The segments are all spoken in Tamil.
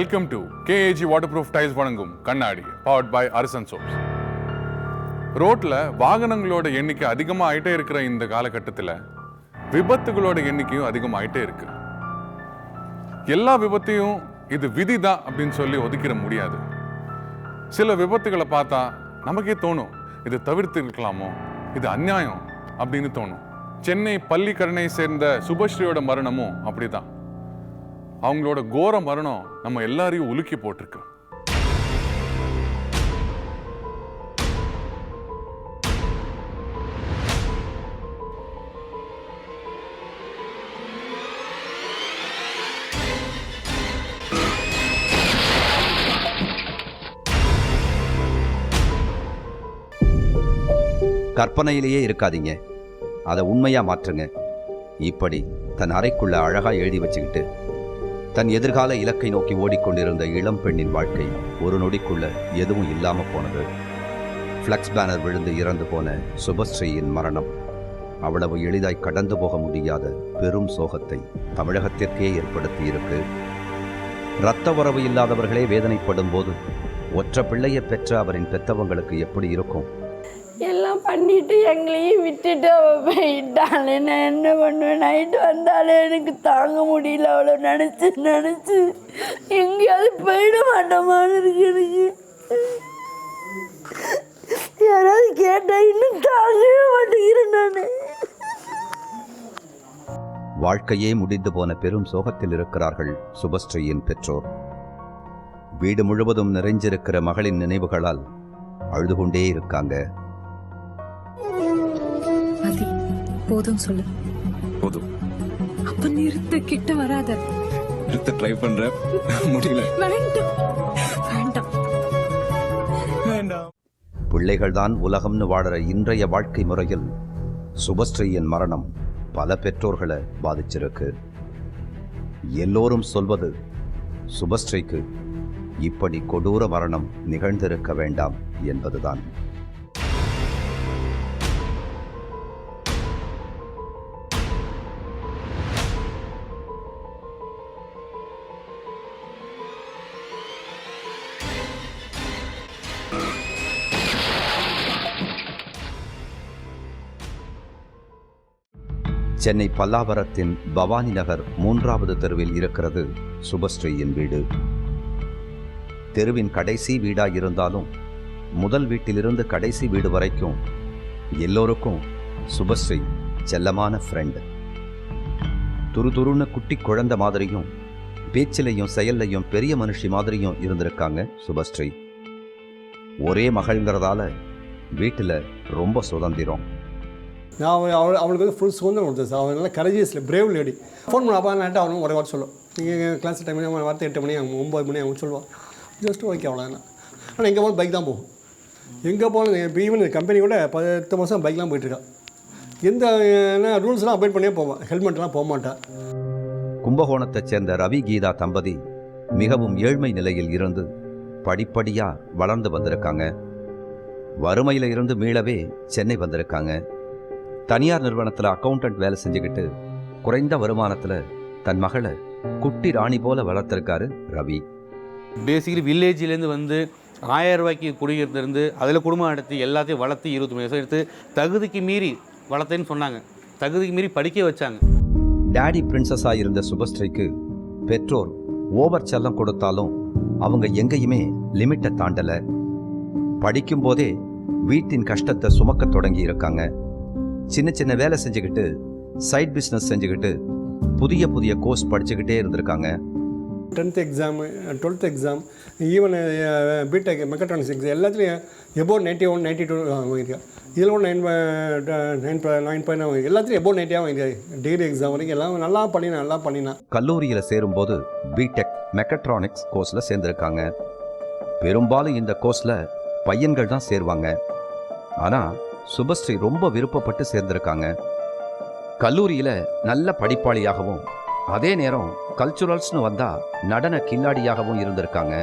Welcome to KAG waterproof tiles வழங்கும் கண்ணாடி பவர்ட் பை அரசன் சோப்ஸ் ரோட்ல வாகனங்களோட எண்ணிக்கை அதிகமாக ஆயிட்டே இருக்கிற இந்த காலகட்டத்தில் விபத்துகளோட எண்ணிக்கையும் அதிகமாகிட்டே இருக்கு. எல்லா விபத்தையும் இது விதி தான் அப்படின்னு சொல்லி ஒதுக்கிட முடியாது. சில விபத்துகளை பார்த்தா நமக்கே தோணும் இது தவிர்த்து இருக்கலாமோ இது அநியாயம் அப்படின்னு தோணும். சென்னை பள்ளிக்கரணை சேர்ந்த சுபஸ்ரீயோட மரணமும் அப்படிதான். அவங்களோட கோர மரணம் நம்ம எல்லாரையும் உலுக்கி போட்டிருக்கு. கற்பனையிலேயே இருக்காதீங்க. அதை உண்மையா மாற்றுங்க. இப்படி தன் அறைக்குள்ள அழகா எழுதி வச்சுக்கிட்டு தன் எதிர்கால இலக்கை நோக்கி ஓடிக்கொண்டிருந்த இளம் பெண்ணின் வாழ்க்கை ஒரு நொடிக்குள்ள எதுவும் இல்லாமல் போனது. ஃப்ளக்ஸ் பேனர் விழுந்து இறந்து போன சுபஸ்ரீயின் மரணம். அவ்வளவு எளிதாய் கடந்து போக முடியாத பெரும் சோகத்தை தமிழகத்திற்கே ஏற்படுத்தி இருக்கு இரத்த உறவு இல்லாதவர்களே வேதனைப்படும் போது ஒற்ற பிள்ளையை பெற்ற அவரின் பெத்தவங்களுக்கு எப்படி இருக்கும்? எல்லாம் பண்ணிட்டு எங்களையும் விட்டுட்டு அவள் போயிட்டாளே. நான் என்ன பண்ணுவேன்? நைட்டு வந்தாலே எனக்கு தாங்க முடியல. அவளை நினச்சி நினச்சி எங்கேயாவது போயிட மாட்டோமான்னு இருக்கு எனக்கு. யாராவது கேட்டால் இன்னும் தாங்கவே மாட்டேங்கிறேன் நான். வாழ்க்கையே முடிந்து போன பெரும் சோகத்தில் இருக்கிறார்கள் சுபஸ்ரீயின் பெற்றோர். வீடு முழுவதும் நிறைஞ்சிருக்கிற மகளின் நினைவுகளால் அழுது கொண்டே இருக்காங்க. போதும் சொல்லு. போதும். அப்ப நிறுத்த கிட்ட வராத. நிறுத்த ட்ரை பண்றேன் முடியல. வேண்டாம். வேண்டாம். வேண்டாம். பிள்ளைகள்தான் உலகம்னு வாழற இன்றைய வாழ்க்கை முறையில் சுபஸ்ரீயின் மரணம் பல பெற்றோர்களை பாதிச்சிருக்கு. எல்லோரும் சொல்வது சுபஸ்ரீக்கு இப்படி கொடூர மரணம் நிகழ்ந்திருக்க வேண்டாம் என்பதுதான். சென்னை பல்லாவரத்தின் பவானி நகர் மூன்றாவது தெருவில் இருக்கிறது சுபஸ்ரீயின் வீடு. தெருவின் கடைசி வீடாக இருந்தாலும் முதல் வீட்டிலிருந்து கடைசி வீடு வரைக்கும் எல்லோருக்கும் சுபஸ்ரீ செல்லமான ஃப்ரெண்டு துருதுருன்னு குட்டி குழந்தை மாதிரியும் பேச்சிலையும் செயல்லையும் பெரிய மனுஷி மாதிரியும் இருந்திருக்காங்க சுபஸ்ரீ. ஒரே மகள்ங்கிறதால வீட்டில் ரொம்ப சுதந்திரம். நான் அவ- அவள் அவளுக்கு வந்து ஃபுல் சுதந்திரம் கொடுத்தது. சார் அவள் நல்லா கரேஜியஸில் பிரேவ் லேடி ஃபோன் பண்ண அப்பா நாட்டு அவனும் ஒரு வாரம் சொல்லும் நீங்கள் கிளாஸ் டைம் அவன் வார்த்தை எட்டு மணி ஆகும் ஒம்பது மணி ஆகும் சொல்லுவான். ஜஸ்ட் ஓகே அவ்வளோதான் ஆனால் எங்கே போனாலும் பைக் தான் போகும். எங்கே போனாலும் ஈவன் கம்பெனி கூட பத்து மாதம் பைக்லாம் போயிட்டுருக்கான். எந்த என்ன ரூல்ஸ்லாம் அப்டேட் பண்ணியே போவான். ஹெல்மெட்லாம் போக மாட்டான். கும்பகோணத்தைச் சேர்ந்த ரவி கீதா தம்பதி மிகவும் ஏழ்மை நிலையில் இருந்து படிப்படியாக வளர்ந்து வந்திருக்காங்க. வறுமையில் இருந்து மீளவே சென்னை வந்திருக்காங்க. தனியார் நிறுவனத்துல அக்கவுண்டன்ட் வேலை செஞ்சுக்கிட்டு குறைந்த வருமானத்துல தன் மகளை குட்டி ராணி போல வளர்த்திருக்காரு ரவி. பேசிக்கலி வில்லேஜ்லேருந்து வந்து ஆயிரம் ரூபாய்க்கு குடியிருந்திருந்து அதில் குடும்பம் நடத்தி எல்லாத்தையும் வளர்த்து இருபத்தி மூணு வருஷம் எடுத்து தகுதிக்கு மீறி வளர்த்தேன்னு சொன்னாங்க. தகுதிக்கு மீறி படிக்க வச்சாங்க. டேடி பிரின்சஸா இருந்த சுபஸ்ரீக்கு பெற்றோர் ஓவர் செல்லம் கொடுத்தாலும் அவங்க எங்கேயுமே லிமிட்டை தாண்டல. படிக்கும் போதே வீட்டின் கஷ்டத்தை சுமக்க தொடங்கி இருக்காங்க. சின்ன சின்ன வேலை செஞ்சுக்கிட்டு சைட் பிஸ்னஸ் செஞ்சுக்கிட்டு புதிய புதிய கோர்ஸ் படிச்சுக்கிட்டே இருந்திருக்காங்க. Tenth exam twelfth exam even BTech mechatronics exam எல்லாத்துலேயும் above ninety one ninety two வாங்கியிருக்கேன் இதில் ஒன்று நைன் நைன் நைன் பாயிண்ட் வாங்கி எல்லாத்துலேயும் எபோ நைன்ட்டியாக வாங்கியிருக்கேன் டிகிரி எக்ஸாம் வரைக்கும் எல்லாம் நல்லா பண்ணினேன் நல்லா பண்ணினேன் கல்லூரியில் சேரும்போது பிடெக் மெக்கட்ரானிக்ஸ் கோர்ஸில் சேர்ந்திருக்காங்க. பெரும்பாலும் இந்த கோர்ஸில் பையன்கள் தான் சேருவாங்க. ஆனால் சுபஸ்ரீ ரொம்ப விருப்பப்பட்டு சேர்ந்திருக்காங்க. கல்லூரியில் நல்ல படிப்பாளியாகவும் அதே நேரம் கல்ச்சுரல்ஸ்னு வந்தால் நடன கில்லாடியாகவும் இருந்திருக்காங்க.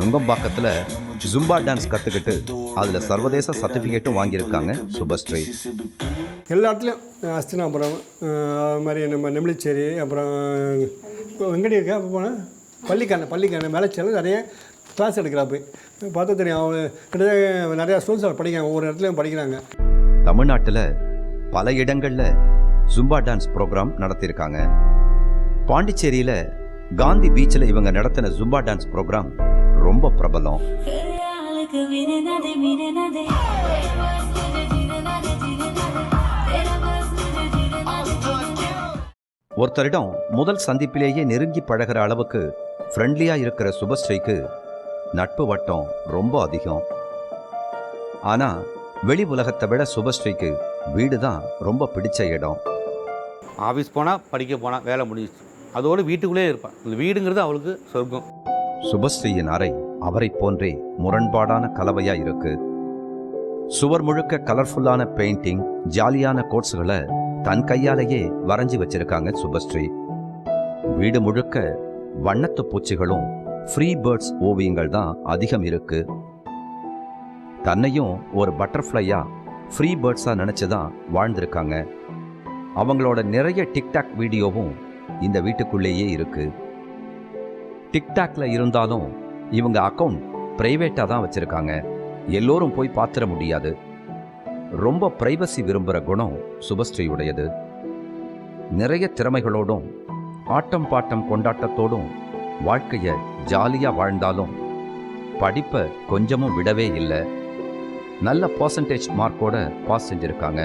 நுங்கம்பாக்கத்துல ஜும்பா டான்ஸ் கற்றுக்கிட்டு அதில் சர்வதேச சர்டிபிகேட்டும் வாங்கியிருக்காங்க சுபஸ்ரீ. எல்லாத்துலையும் அஸ்தினாபுரம் அது மாதிரி நம்ம நெமிளிச்சேரி அப்புறம் வெங்கடி இருக்கா போனால் பள்ளிக்கான பள்ளிக்கான மேலச்சேரில் நிறைய கிளாஸ் எடுக்கிறா போய். பார்த்தா தெரியும் அவங்க கிட்டத்தட்ட நிறையா ஸ்டூடெண்ட்ஸ் படிக்கிறாங்க ஒவ்வொரு இடத்துலையும் படிக்கிறாங்க. தமிழ்நாட்டில் பல இடங்களில் ஜும்பா டான்ஸ் ப்ரோக்ராம் நடத்தியிருக்காங்க. பாண்டிச்சேரியில் காந்தி பீச்சில் இவங்க நடத்தின ஜும்பா டான்ஸ் ப்ரோக்ராம் ரொம்ப பிரபலம். ஒருத்தரிடம் முதல் சந்திப்பிலேயே நெருங்கி பழகுற அளவுக்கு ஃப்ரெண்ட்லியா இருக்கிற சுபஸ்ரீக்கு நட்பு வட்டம் ரொம்ப அதிகம். ஆனா வெளி உலகத்தை விட சுபஸ்ரீக்கு வீடு தான் ரொம்ப பிடிச்ச இடம். ஆஃபீஸ் போனால் படிக்க போனால் வேலை முடிஞ்சிச்சு. அதோடு வீட்டுக்குள்ளேயே இருப்பான். இந்த வீடுங்கிறது அவளுக்கு சொர்க்கம். சுபஸ்ரீயின் அறை அவரைப் போன்றே முரண்பாடான கலவையா இருக்கு. சுவர் முழுக்க கலர்ஃபுல்லான பெயிண்டிங் ஜாலியான கோட்ஸுகளை தன் கையாலேயே வரைஞ்சி வச்சிருக்காங்க சுபஸ்ரீ வீடு முழுக்க வண்ணத்து பூச்சிகளும் ஃப்ரீ பேர்ட்ஸ் ஓவியங்கள் தான் அதிகம் இருக்கு. தன்னையும் ஒரு பட்டர்ஃப்ளையா ஃப்ரீ பேர்ட்ஸாக நினச்சி தான் வாழ்ந்திருக்காங்க. அவங்களோட நிறைய டிக்டாக் வீடியோவும் இந்த வீட்டுக்குள்ளேயே இருக்கு. டிக்டாக்ல இருந்தாலும் இவங்க அக்கௌண்ட் பிரைவேட்டாக தான் வச்சுருக்காங்க. எல்லோரும் போய் பார்த்துட முடியாது. ரொம்ப பிரைவசி விரும்புகிற குணம் சுபஸ்ரீயுடையது. நிறைய திறமைகளோடும் ஆட்டம் பாட்டம் கொண்டாட்டத்தோடும் வாழ்க்கையை ஜாலியாக வாழ்ந்தாலும் படிப்பை கொஞ்சமும் விடவே இல்லை. நல்ல பர்சன்டேஜ் மார்க்கோட பாஸ் செஞ்சுருக்காங்க.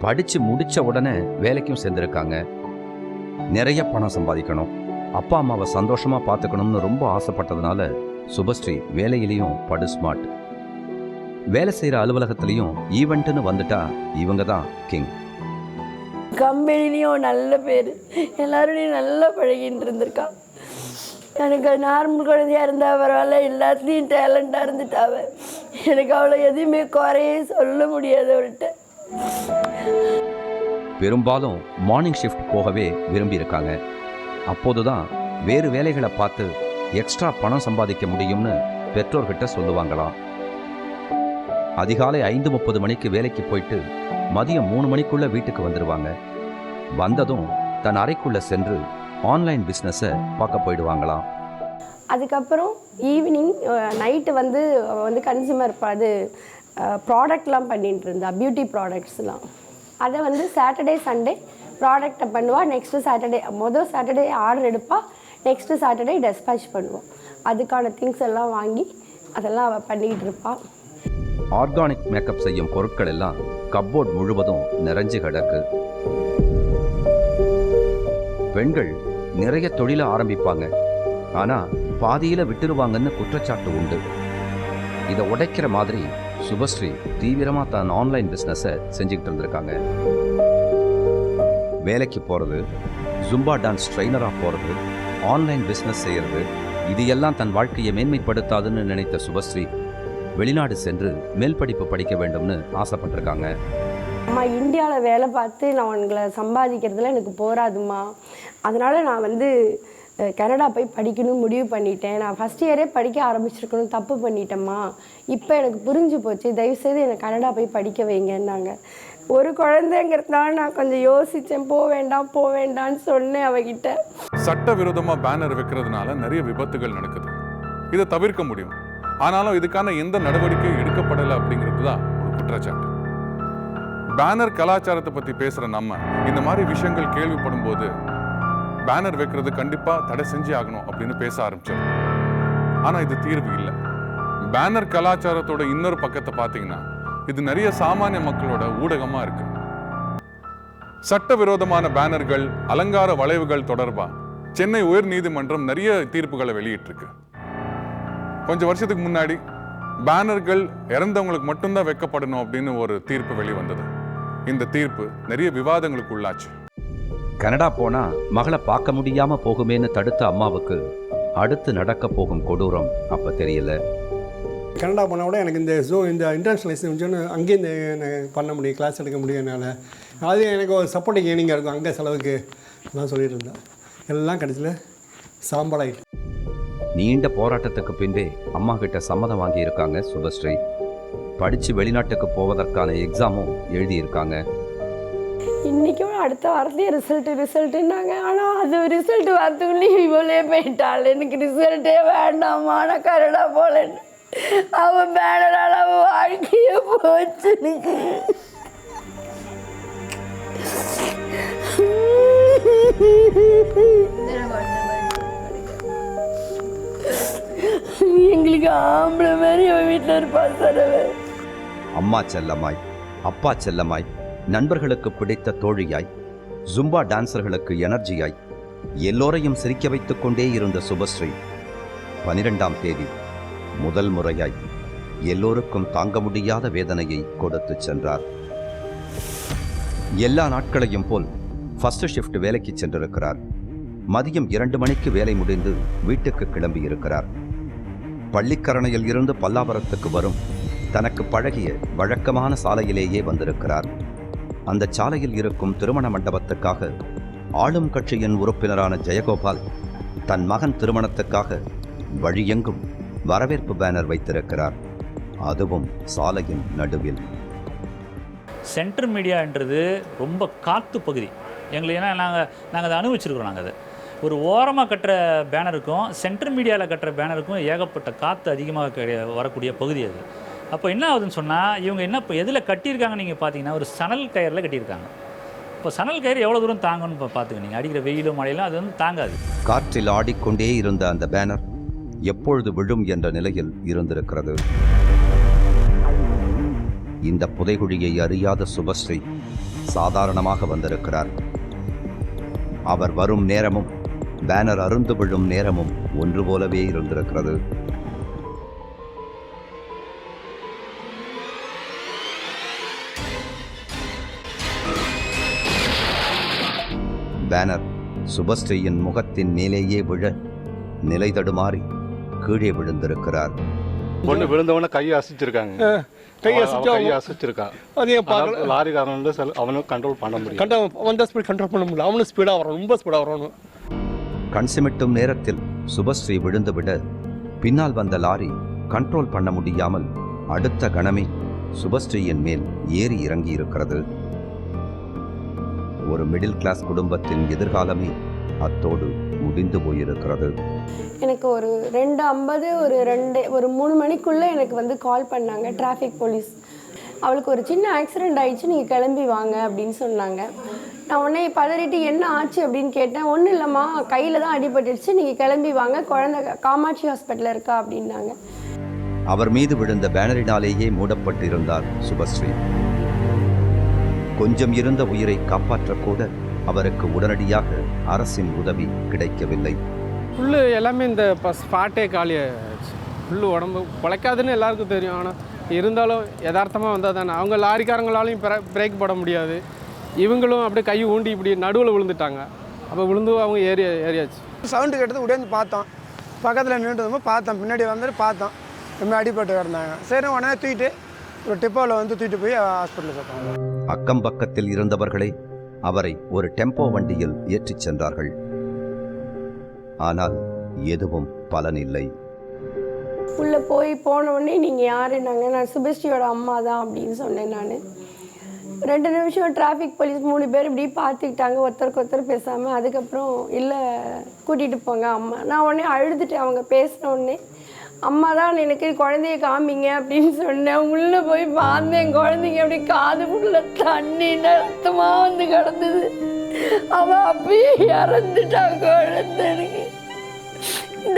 படித்து முடித்த உடனே வேலைக்கும் சேர்ந்துருக்காங்க. நிறைய பணம் சம்பாதிக்கணும். அப்பா அம்மாவை சந்தோஷமாக பார்த்துக்கணும்னு ரொம்ப ஆசைப்பட்டதுனால சுபஸ்ரீ வேலையிலையும் படு ஸ்மார்ட் வேலை செய்கிற அலுவலகத்திலையும் ஈவெண்ட்டுன்னு வந்துட்டா இவங்க தான் கிங் கம்பெனிலையும் நல்ல பேர். எல்லாரோடையும் நல்லா பழகிட்டு இருந்திருக்கா. எனக்கு நார்மல் குழந்தையாக இருந்தால் பரவாயில்ல எல்லாத்துலேயும் டேலண்ட்டாக இருந்துட்டாவ எனக்கு அவளை எதையுமே குறையே சொல்ல முடியாது அவள்கிட்ட. பெரும்பாலும் மார்னிங் ஷிஃப்ட் போகவே விரும்பியிருக்காங்க. அப்போது தான் வேறு வேலைகளை பார்த்து எக்ஸ்ட்ரா பணம் சம்பாதிக்க முடியும்னு பெற்றோர்கிட்ட சொல்லுவாங்களாம். அதிகாலை ஐந்து முப்பது மணிக்கு வேலைக்கு போயிட்டு மதியம் மூணு மணிக்குள்ள வீட்டுக்கு வந்துடுவாங்க வந்ததும் தன் அறைக்குள்ள சென்று ஆன்லைன் பிஸ்னஸை பார்க்க போயிடுவாங்களாம். அதுக்கப்புறம் ஈவினிங் நைட்டு வந்து வந்து கன்சியூமர் அது ப்ராடக்ட்லாம் பண்ணிட்டு இருந்தா பியூட்டி ப்ராடக்ட்ஸ்லாம். அதை வந்து சாட்டர்டே சண்டே ப்ராடக்டை பண்ணுவா நெக்ஸ்ட்டு சாட்டர்டே மொதல் சாட்டர்டே ஆர்டர் எடுப்பா நெக்ஸ்ட்டு சாட்டர்டே டெஸ்பேச் பண்ணுவோம் அதுக்கான திங்ஸ் எல்லாம் வாங்கி அதெல்லாம் அவள் பண்ணிகிட்டு இருப்பாள் ஆர்கானிக் மேக்கப் செய்யும் பொருட்கள் எல்லாம் கப்போர்ட் முழுவதும் நிறைஞ்சு கிடக்கு. பெண்கள் நிறைய தொழிலை ஆரம்பிப்பாங்க. ஆனா பாதியில விட்டுருவாங்கன்னு குற்றச்சாட்டு உண்டு. இதை உடைக்கிற மாதிரி சுபஸ்ரீ தீவிரமா தன் ஆன்லைன் பிஸ்னஸை செஞ்சுக்கிட்டு இருந்திருக்காங்க. வேலைக்கு போறது ஜும்பா டான்ஸ் ட்ரைனரா போறது ஆன்லைன் பிசினஸ் செய்யறது இது எல்லாம் தன் வாழ்க்கையை மேன்மைப்படுத்தாதுன்னு நினைத்த சுபஸ்ரீ வெளிநாடு சென்று மேல் படிப்பு படிக்க வேண்டும்னு ஆசைப்பட்டிருக்காங்க. அம்மா இந்தியாவில் வேலை பார்த்து நான் உங்களை சம்பாதிக்கிறதுல எனக்கு போராதும்மா. அதனால் நான் வந்து கனடா போய் படிக்கணும்னு முடிவு பண்ணிட்டேன். நான் ஃபஸ்ட் இயரே படிக்க ஆரம்பிச்சிருக்கணும் தப்பு பண்ணிட்டேம்மா. இப்போ எனக்கு புரிஞ்சு போச்சு தயவுசெய்து என்னை கனடா போய் படிக்க வைங்கன்னாங்க. ஒரு குழந்தைங்கிறதுனால நான் கொஞ்சம் யோசித்தேன் போக வேண்டாம் போக வேண்டாம்னு சொன்னேன் அவகிட்ட. சட்டவிரோதமா பேனர் வைக்கிறதுனால நிறைய விபத்துகள் நடக்குது. இதை தவிர்க்க முடியும். ஆனாலும் இதுக்கான எந்த நடவடிக்கையும் எடுக்கப்படலை அப்படிங்கிறது தான் ஒரு குற்றச்சாட்டு. பேனர் கலாச்சாரத்தை பத்தி பேசுற நம்ம இந்த மாதிரி விஷயங்கள் கேள்விப்படும் போது பேனர் வைக்கிறது கண்டிப்பா தடை செஞ்சே ஆகணும் அப்படின்னு பேச ஆரம்பிச்சோம் ஆனா இது தீர்வு இல்லை. பேனர் கலாச்சாரத்தோட இன்னொரு பக்கத்தை பார்த்தீங்கன்னா இது நிறைய சாமானிய மக்களோட ஊடகமா இருக்கு. சட்டவிரோதமான பேனர்கள் அலங்கார வளைவுகள் தொடர்பா சென்னை உயர் நீதிமன்றம் நிறைய தீர்ப்புகளை வெளியிட்டிருக்கு. கொஞ்சம் வருஷத்துக்கு முன்னாடி பேனர்கள் இறந்தவங்களுக்கு மட்டும்தான் வைக்கப்படணும் அப்படின்னு ஒரு தீர்ப்பு வெளிவந்தது. இந்த தீர்ப்பு நிறைய விவாதங்களுக்கு உள்ளாச்சு கனடா போனா மகளை பார்க்க முடியாம போகுமேன்னு தடுத்த அம்மாவுக்கு அடுத்து நடக்க போகும் கொடூரம் அப்ப தெரியல. கனடா போனால் கூட எனக்கு இந்த ஜோ இந்த இன்டர்நேஷ்னலைசேஷன் அங்கேயே இந்த எனக்கு பண்ண முடியும் கிளாஸ் எடுக்க முடியும் என்னால். அது எனக்கு ஒரு சப்போர்ட்டிங் ஏனிங்காக இருக்கும் அங்கே செலவுக்கு. நான் சொல்லிட்டு இருந்தேன். எல்லாம் கடைசியில் சாம்பலாயிட்டு நீண்ட போராட்டத்துக்கு பின்பே அம்மா கிட்ட சம்மதம் வாங்கி இருக்காங்க சுபஸ்ரீ. படிச்சு வெளிநாட்டுக்கு போவதற்கான எக்ஸாமும் எழுதியிருக்காங்க. இன்றைக்கும் அடுத்த வாரத்துலேயே ரிசல்ட்டு ரிசல்ட்டுன்னாங்க ஆனால் அது ரிசல்ட் வரத்துக்குள்ளேயும் இவளே போயிட்டாள். எனக்கு ரிசல்ட்டே வேண்டாமா நான் கரடா போலன்னு. அவன் பேனரால் அவன் வாழ்க்கையே போச்சு. எனக்கு எங்களுக்கு ஆம்பளை மாதிரி அவன் வீட்டில் இருப்பான் சார் அவன் அம்மா செல்லமாய் அப்பா செல்லமாய் நண்பர்களுக்கு பிடித்த தோழியாய் ஜும்பா டான்சர்களுக்கு எனர்ஜியாய் எல்லோரையும் சிரிக்க வைத்துக் கொண்டே இருந்த சுபஸ்ரீ பனிரெண்டாம் தேதி முதல் முறையாய் எல்லோருக்கும் தாங்க முடியாத வேதனையை கொடுத்துச் சென்றார். எல்லா நாட்களையும் போல் ஃபர்ஸ்ட் ஷிஃப்ட் வேலைக்கு சென்றிருக்கிறார். மதியம் இரண்டு மணிக்கு வேலை முடிந்து வீட்டுக்கு கிளம்பி இருக்கிறார் பள்ளிக்கரணையில் இருந்து பல்லாவரத்துக்கு வரும் தனக்கு பழகிய வழக்கமான சாலையிலேயே வந்திருக்கிறார். அந்த சாலையில் இருக்கும் திருமண மண்டபத்துக்காக ஆளும் கட்சியின் உறுப்பினரான ஜெயகோபால் தன் மகன் திருமணத்துக்காக வழியெங்கும் வரவேற்பு பேனர் வைத்திருக்கிறார். அதுவும் சாலையின் நடுவில். சென்ட்ரல் மீடியான்றது ரொம்ப காத்து பகுதி. எங்களுக்கு ஏன்னா நாங்கள் நாங்கள் அதை அனுபவிச்சிருக்கிறோம் நாங்கள் அதை. ஒரு ஓரமாக கட்டுற பேனருக்கும் சென்ட்ரல் மீடியாவில் கட்டுற பேனருக்கும் ஏகப்பட்ட காற்று அதிகமாக கிடை- வரக்கூடிய பகுதி அது. அப்போ என்ன ஆகுதுன்னு சொன்னால் இவங்க என்ன இப்போ எதில் கட்டியிருக்காங்க நீங்கள் பார்த்தீங்கன்னா ஒரு சணல் கயிறில் கட்டியிருக்காங்க. இப்போ சணல் கயிறு எவ்வளோ தூரம் தாங்கும்னு இப்போ பார்த்துக்க நீங்கள் அடிக்கிற வெயிலும் மழையிலும் அது வந்து தாங்காது. காற்றில் ஆடிக்கொண்டே இருந்த அந்த பேனர் எப்பொழுது விழும் என்ற நிலையில் இருந்திருக்கிறது. இந்த புதைகுழியை அறியாத சுபஸ்ரீ சாதாரணமாக வந்திருக்கிறார். அவர் வரும் நேரமும் பேனர் அருந்து விழும் நேரமும் ஒன்று போலவே இருந்திருக்கிறது. பேனர் சுபஸ்ரீயின் முகத்தின் மேலேயே விழ நிலை தடுமாறி கீழே விழுந்திருக்கிறார். பொண்ணு விழுந்தவன கையை அசைச்சிருக்காங்க. கை அசைச்சு கையை அவங்க- அசைச்சிருக்கா. பார்க்கல? அதாவது லாரிக்காரன் அவனும் கண்ட்ரோல் பண்ண முடியும் கண்ட வந்த ஸ்பீட் கண்ட்ரோல் பண்ண முடியல. அவனும் ஸ்பீடாக வரணும். ரொம்ப ஸ்பீடாக வரணும். கண் சிமிட்டும் நேரத்தில் சுபஸ்ரீ விழுந்துவிட பின்னால் வந்த லாரி கண்ட்ரோல் பண்ண முடியாமல் அடுத்த கணமே சுபஸ்ரீயின் மேல் ஏறி இறங்கி இருக்கிறது ஒரு மிடில் கிளாஸ் குடும்பத்தின் எதிர்காலமே அத்தோடு முடிந்து போயிருக்கிறது. எனக்கு ஒரு ரெண்டு ஐம்பது ஒரு ரெண்டு ஒரு மூணு மணிக்குள்ளே எனக்கு வந்து கால் பண்ணாங்க டிராஃபிக் போலீஸ் அவளுக்கு ஒரு சின்ன ஆக்சிடெண்ட் ஆயிடுச்சு நீங்கள் கிளம்பி வாங்க அப்படின்னு சொன்னாங்க. நான் உடனே பதறிட்டு என்ன ஆச்சு? அப்படின்னு கேட்டேன். ஒன்றும் இல்லைம்மா. கையில் தான் அடிபட்டுடுச்சு நீங்கள் கிளம்பி வாங்க. குழந்தை காமாட்சி ஹாஸ்பிட்டலில் இருக்கா? அப்படின்னாங்க. அவர் மீது விழுந்த பேனரினாலேயே மூடப்பட்டிருந்தார் சுபஸ்ரீ. கொஞ்சம் இருந்த உயிரை காப்பாற்றக்கூட அவருக்கு உடனடியாக அரசின் உதவி கிடைக்கவில்லை. புல் எல்லாமே இந்த ஸ்பாட்டே காலியாகிடுச்சு புல் உடம்பு பிழைக்காதுன்னு எல்லாருக்கும் தெரியும். ஆனால் இருந்தாலும் யதார்த்தமாக வந்தால் தானே அவங்க லாரிக்காரங்களாலையும் பிரேக் போட முடியாது. இவங்களும் அப்படியே கை ஊண்டி இப்படி நடுவில் விழுந்துட்டாங்க. அப்போ விழுந்து அவங்க ஏறி ஏறியாச்சு. சவுண்டு கேட்டது உடனே பார்த்தோம். பக்கத்தில் நின்றுட்டு பார்த்தோம். பின்னாடி வந்துட்டு பார்த்தோம். ரொம்ப அடிபட்டு கிடந்தாங்க. சரி உடனே தூக்கிட்டு ஒரு டிப்போவில் வந்து தூக்கிட்டு போய் ஹாஸ்பிட்டலில் சேர்த்தாங்க அக்கம் பக்கத்தில் இருந்தவர்களே அவரை ஒரு டெம்போ வண்டியில் ஏற்றிச் சென்றார்கள். ஆனால் எதுவும் பலனில்லை. உள்ளே போய் போன உடனே நீங்கள் யாருன்னாங்க நான் சுபஸ்ரீயோட அம்மா தான் அப்படின்னு சொன்னேன் நான். ரெண்டு நிமிஷம் டிராஃபிக் போலீஸ் மூணு பேர் இப்படி பார்த்துக்கிட்டாங்க ஒருத்தருக்கு ஒருத்தர் பேசாமல் அதுக்கப்புறம் இல்லை கூட்டிகிட்டு போங்க அம்மா. நான் உடனே அழுதுட்டேன் அவங்க பேசின உடனே. அம்மா தான் எனக்கு குழந்தைய காமிங்க அப்படின்னு சொன்னேன். உள்ளே போய் பார்த்தேன் குழந்தைங்க அப்படி காது உள்ள தண்ணி ரத்தமாக வந்து கிடந்தது. அவள் அப்பயே இறந்துட்டா குழந்தைக்கு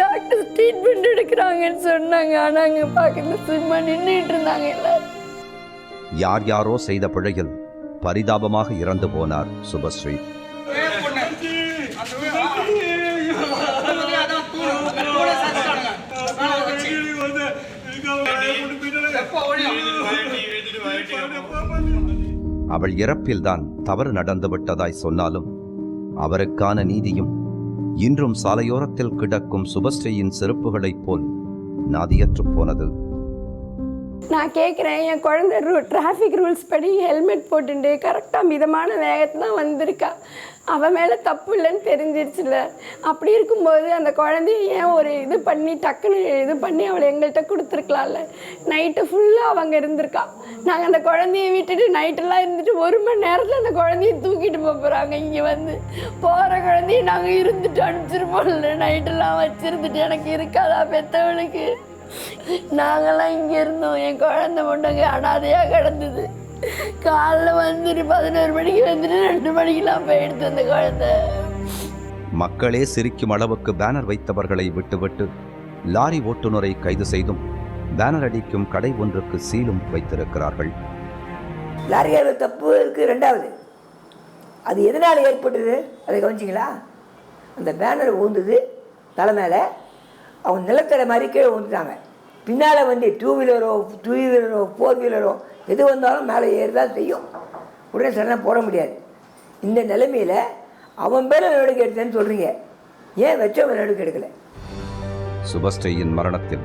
டாக்டர் ட்ரீட்மெண்ட் எடுக்கிறாங்கன்னு சொன்னாங்க. ஆனால் அங்கே பார்க்கல சும்மா நின்றுட்டு இருந்தாங்க எல்லாரும். யார் யாரோ செய்த பிழையில் பரிதாபமாக இறந்து போனார் சுபஸ்ரீ. அவள் இறப்பில்தான் தவறு நடந்துவிட்டதாய் சொன்னாலும் அவருக்கான நீதியும் இன்றும் சாலையோரத்தில் கிடக்கும் சுபஸ்ரீயின் செருப்புகளைப் போல் நாதியற்றுப் போனது. நான் கேட்குறேன் என் குழந்தை ரூ டிராஃபிக் ரூல்ஸ் படி ஹெல்மெட் போட்டுட்டு கரெக்டாக மிதமான வேகத்தில் தான் வந்திருக்கா. அவன் மேலே தப்பு இல்லைன்னு தெரிஞ்சிருச்சுல அப்படி இருக்கும்போது அந்த குழந்தைய ஏன் ஒரு இது பண்ணி டக்குன்னு இது பண்ணி அவளை எங்கள்கிட்ட கொடுத்துருக்கலாம்ல. நைட்டு ஃபுல்லாக அவங்க இருந்திருக்கா. நாங்கள் அந்த குழந்தைய விட்டுட்டு நைட்டெல்லாம் இருந்துட்டு ஒரு மணி நேரத்தில் அந்த குழந்தைய தூக்கிட்டு போக போகிறாங்க இங்கே வந்து. போகிற குழந்தைய நாங்கள் இருந்துட்டு அனுப்பிச்சிருப்போம்ல. நைட்டெல்லாம் வச்சுருந்துட்டு எனக்கு இருக்காதா பெற்றவளுக்கு நாங்களாம் இங்கே இருந்தோம். என் குழந்தை பொண்ணுங்க அனாதையாக கிடந்தது. காலைல வந்துட்டு பதினோரு மணிக்கு வந்துட்டு ரெண்டு மணிக்கெல்லாம் போயிடுது அந்த குழந்தை. மக்களே சிரிக்கும் அளவுக்கு பேனர் வைத்தவர்களை விட்டுவிட்டு லாரி ஓட்டுநரை கைது செய்தும் பேனர் அடிக்கும் கடை ஒன்றுக்கு சீலும் வைத்திருக்கிறார்கள். லாரியாவில் தப்பு இருக்குது ரெண்டாவது அது எதனால் ஏற்பட்டது? அதை கவனிச்சிங்களா? அந்த பேனர் ஊந்துது தலை மேலே அவங்க நிலத்தடை மாதிரி கீழே விழுந்துட்டாங்க. பின்னால் வந்து டூ வீலரோ டூ வீலரோ ஃபோர் வீலரோ எது வந்தாலும் மேலே ஏறி தான் செய்யும். உடனே சடனாக போட முடியாது. இந்த நிலைமையில் அவன் பேர் நடவடிக்கை எடுத்தேன்னு சொல்கிறீங்க ஏன் வச்சவன் நடவடிக்கை எடுக்கலை? சுபஸ்ரீயின் மரணத்தில்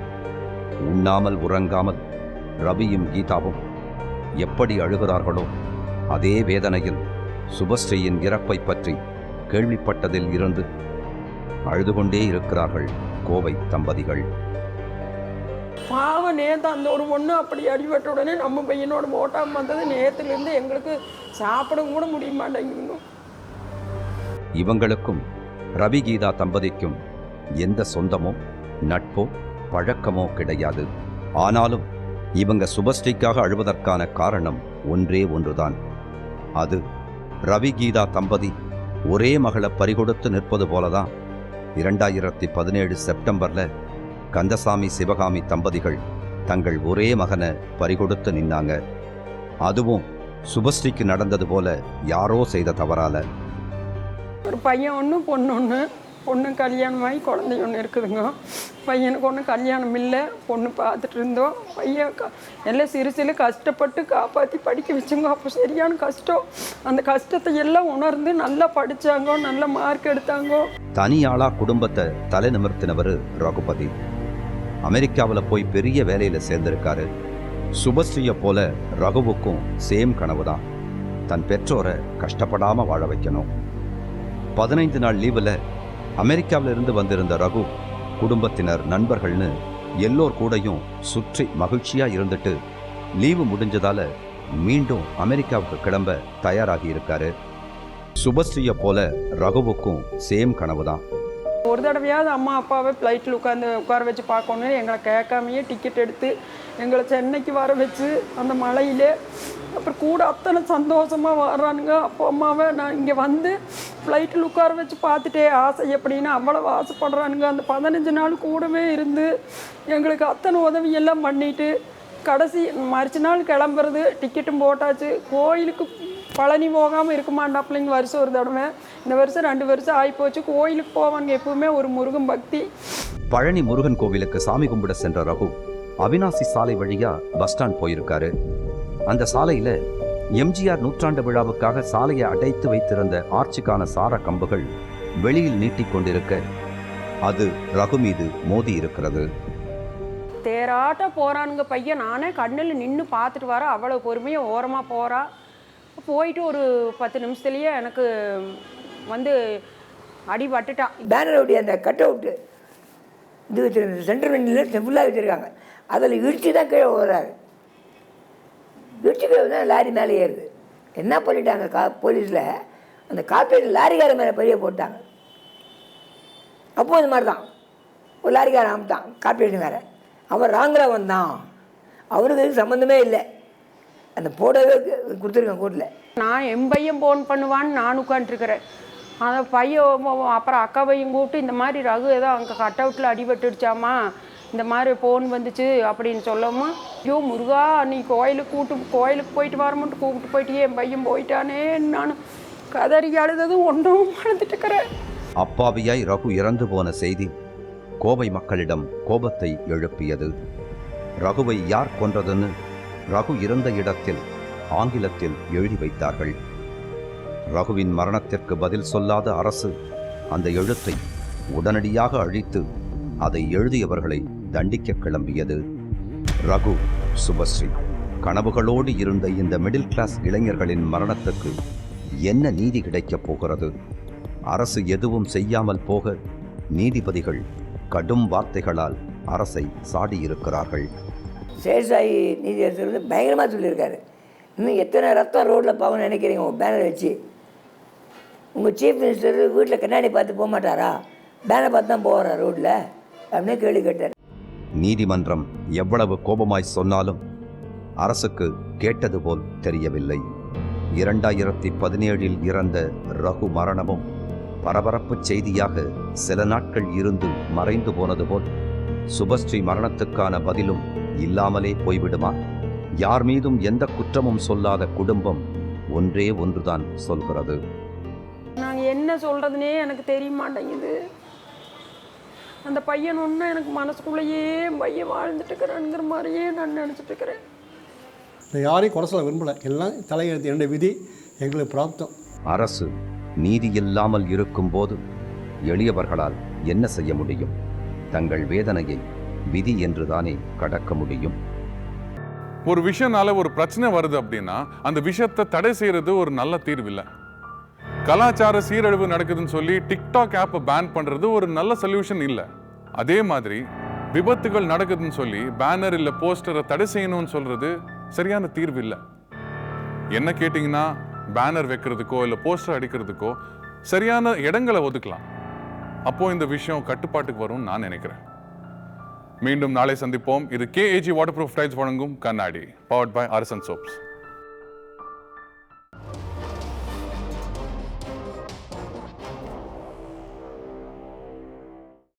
உண்ணாமல் உறங்காமல் ரவியும் கீதாவும் எப்படி அழுகிறார்களோ அதே வேதனையில் சுபஸ்ரீயின் இறப்பை பற்றி கேள்விப்பட்டதில் இருந்து அழுது கொண்டே இருக்கிறார்கள். கோவை தம்பதிகள். பாவம் நேற்று அந்த ஒரு பொண்ணு அப்படி அடிபட்ட உடனே நம்ம பையனோட ஓட்டாமல் வந்தது நேற்றுலேருந்து எங்களுக்கு சாப்பிட கூட முடிய மாட்டேங்குது இவங்களுக்கும் ரவி கீதா தம்பதிக்கும் எந்த சொந்தமோ நட்போ பழக்கமோ கிடையாது. ஆனாலும் இவங்க சுபஸ்ரீக்காக அழுவதற்கான காரணம் ஒன்றே ஒன்றுதான். அது ரவி கீதா தம்பதி ஒரே மகளை பறிகொடுத்து நிற்பது போலதான். இரண்டாயிரத்தி பதினேழு செப்டம்பர்ல கந்தசாமி சிவகாமி தம்பதிகள் தங்கள் ஒரே மகனை பறிகொடுத்து நின்னாங்க. அதுவும் சுபஸ்ரீக்கு நடந்தது போல யாரோ செய்த தவறால. ஒரு பையன் ஒன்று பொண்ணு ஒன்று பொண்ணு கல்யாணமாகி குழந்தை ஒன்று இருக்குதுங்க. பையனுக்கு ஒன்றும் கல்யாணம் இல்லை. பொண்ணு பார்த்துட்டு இருந்தோம். பையன் க எல்லாம் சிறு சிறு கஷ்டப்பட்டு காப்பாற்றி படிக்க வச்சுங்க. அப்போ சரியான கஷ்டம். அந்த கஷ்டத்தை எல்லாம் உணர்ந்து நல்லா படித்தாங்க நல்ல மார்க் எடுத்தாங்க. தனியாளா குடும்பத்தை தலை நிமிர்த்தினவர் ரகுபதி. அமெரிக்காவில் போய் பெரிய வேலையில் சேர்ந்திருக்காரு. சுபஸ்ரீயை போல ரகுவுக்கும் சேம் கனவு தான் தன் பெற்றோரை கஷ்டப்படாமல் வாழ வைக்கணும். பதினைந்து நாள் லீவில் அமெரிக்காவில் இருந்து வந்திருந்த ரகு குடும்பத்தினர் நண்பர்கள்னு எல்லோர் கூடையும் சுற்றி மகிழ்ச்சியாக இருந்துட்டு லீவு முடிஞ்சதால மீண்டும் அமெரிக்காவுக்கு கிளம்ப தயாராகி இருக்காரு. சுபஸ்ரீயை போல ரகுவுக்கும் சேம் கனவு தான் ஒரு தடவையாவது அம்மா அப்பாவை ஃப்ளைட்டில் உட்காந்து உட்கார வச்சு பார்க்கணுன்னு எங்களை கேட்காமையே டிக்கெட் எடுத்து எங்களை சென்னைக்கு வர வச்சு அந்த மலையிலே அப்புறம் கூட அத்தனை சந்தோஷமாக வர்றானுங்க. அப்போ அம்மாவை நான் இங்கே வந்து ஃப்ளைட்டில் உட்கார வச்சு பார்த்துட்டே ஆசை எப்படின்னு அவ்வளோ ஆசைப்படுறானுங்க. அந்த பதினஞ்சு நாள் கூடவே இருந்து எங்களுக்கு அத்தனை உதவி எல்லாம் பண்ணிட்டு கடைசி மறுச்ச நாள் கிளம்புறது டிக்கெட்டும் போட்டாச்சு. கோயிலுக்கு பழனி போகாமல் இருக்க மாட்டாப்பிள்ளைங்க வருஷம் ஒரு தடவை? இந்த வருஷம் ரெண்டு வருஷம் ஆகிப்போச்சு கோயிலுக்கு போவாங்க எப்பவுமே ஒரு முருகன் பக்தி. பழனி முருகன் கோவிலுக்கு சாமி கும்பிட சென்ற ரகு அவினாசி சாலை வழியா பஸ் ஸ்டாண்ட் போயிருக்காரு. அந்த சாலையில எம்ஜிஆர் நூற்றாண்டு விழாவுக்காக சாலையை அடைத்து வைத்திருந்த ஆர்ச்சுக்கான சார கம்புகள் வெளியில் நீட்டிக் கொண்டிருக்க அது ரகு மீது மோதி இருக்கிறது. தேராட்ட போகிறானுங்க பையன். நானே கண்ணில் நின்று பார்த்துட்டு வர அவ்வளோ பொறுமையாக ஓரமாக போகிறா போயிட்டு ஒரு பத்து நிமிஷத்துலேயே எனக்கு வந்து அடிபட்டுட்டான் பேனர் பேனருடைய அந்த கட் அவுட்டு இது வச்சுருந்த சென்டர் வண்டியில் ஃபுல்லாக வச்சுருக்காங்க. அதில் இடிச்சு தான் கீழே ஓடுறாரு இடிச்சு கீழே தான் லாரி மேலே ஏறுது. என்ன பண்ணிட்டாங்க கா போலீஸில்? அந்த காப்பீடு லாரிக்கார மேலே பெரிய போட்டாங்க. அப்போ இந்த மாதிரி தான் ஒரு லாரிக்காரன் அமுத்தான் வேறு அவன் ராங்கில் வந்தான் அவனுக்கு சம்மந்தமே இல்லை. அந்த போட்டோவே கொடுத்துருக்கேன் கோர்ட்டில் நான் என் பையன் ஃபோன் பண்ணுவான்னு நான் உட்காந்துருக்கிறேன் அந்த பையன் அப்புறம் அக்கா பையன் கூப்பிட்டு இந்த மாதிரி ரகு ஏதோ அங்கே கட் அவுட்டில் அடிபட்டுடுச்சாமா? இந்த மாதிரி ஃபோன் வந்துச்சு அப்படின்னு சொல்லவும் ஐயோ முருகா நீ கோயிலுக்கு கூட்டு கோயிலுக்கு போயிட்டு வர மட்டும் கூப்பிட்டு போயிட்டு என் பையன் போயிட்டானே நான் கதறி அழுததும் ஒன்றும் மறந்துட்டுக்கிறேன் அப்பாவியாய் ரகு இறந்து போன செய்தி கோவை மக்களிடம் கோபத்தை எழுப்பியது. ரகுவை யார் கொன்றதுன்னு ரகு இருந்த இடத்தில் ஆங்கிலத்தில் எழுதி வைத்தார்கள். ரகுவின் மரணத்திற்கு பதில் சொல்லாத அரசு அந்த எழுத்தை உடனடியாக அழித்து அதை எழுதியவர்களை தண்டிக்க கிளம்பியது. ரகு சுபஸ்ரீ கனவுகளோடு இருந்த இந்த மிடில் கிளாஸ் இளைஞர்களின் மரணத்துக்கு என்ன நீதி கிடைக்கப் போகிறது? அரசு எதுவும் செய்யாமல் போக நீதிபதிகள் கடும் வார்த்தைகளால் அரசை சாடியிருக்கிறார்கள். சேஷாயி நீதியரசர் வந்து பயங்கரமாக சொல்லியிருக்காரு. இன்னும் எத்தனை ரத்தம் ரோட்டில் போகணும்னு நினைக்கிறீங்க உங்கள் பேனர் வச்சு? உங்கள் சீஃப் மினிஸ்டர் வீட்டில் கண்ணாடி பார்த்து போக மாட்டாரா? பேனர் பார்த்து தான் போகிறா ரோட்டில் அப்படின்னு கேள்வி கேட்டார். நீதிமன்றம் எவ்வளவு கோபமாய் சொன்னாலும் அரசுக்கு கேட்டது போல் தெரியவில்லை. இரண்டாயிரத்தி பதினேழில் இறந்த ரகு மரணமும் பரபரப்பு செய்தியாக சில நாட்கள் இருந்து மறைந்து போனது போல் சுபஸ்ரீ மரணத்துக்கான பதிலும் இல்லாமலே போய்விடுமா? யார் மீதும் எந்த குற்றமும் சொல்லாத குடும்பம் ஒன்றே ஒன்றுதான் சொல்கிறது. நாங்கள் என்ன சொல்கிறதுனே எனக்கு தெரிய மாட்டேங்குது அந்த பையன் ஒன்றும் எனக்கு மனசுக்குள்ளேயே பையன் வாழ்ந்துட்டு இருக்கிறானுங்கிற மாதிரியே நான் நினச்சிட்டு இருக்கிறேன் நான் யாரையும் குறை சொல்ல விரும்பலை. எல்லாம் தலையெழுத்து என்னுடைய விதி எங்களுக்கு பிராப்தம். அரசு நீதி இல்லாமல் இருக்கும்போது எளியவர்களால் என்ன செய்ய முடியும்? தங்கள் வேதனையை விதி என்றுதானே கடக்க முடியும்? ஒரு விஷயம்னால ஒரு பிரச்சனை வருது அப்படின்னா அந்த விஷயத்தை தடை செய்யறது ஒரு நல்ல தீர்வு இல்லை கலாச்சார சீரழிவு நடக்குதுன்னு சொல்லி டிக்டாக் ஆப்பை பேன் பண்ணுறது ஒரு நல்ல சொல்யூஷன் இல்லை. அதே மாதிரி விபத்துகள் நடக்குதுன்னு சொல்லி பேனர் இல்லை போஸ்டரை தடை செய்யணும்னு சொல்றது சரியான தீர்வு இல்லை என்ன கேட்டிங்கன்னா பேனர் வைக்கிறதுக்கோ இல்லை போஸ்டர் அடிக்கிறதுக்கோ சரியான இடங்களை ஒதுக்கலாம். அப்போது இந்த விஷயம் கட்டுப்பாட்டுக்கு வரும்னு நான் நினைக்கிறேன். மீண்டும் நாளை சந்திப்போம். இது கேஏஜி வாட்டர் ப்ரூஃப் டைல்ஸ் வழங்கும் கண்ணாடி பவர்ட் பை அரசன் சோப்ஸ்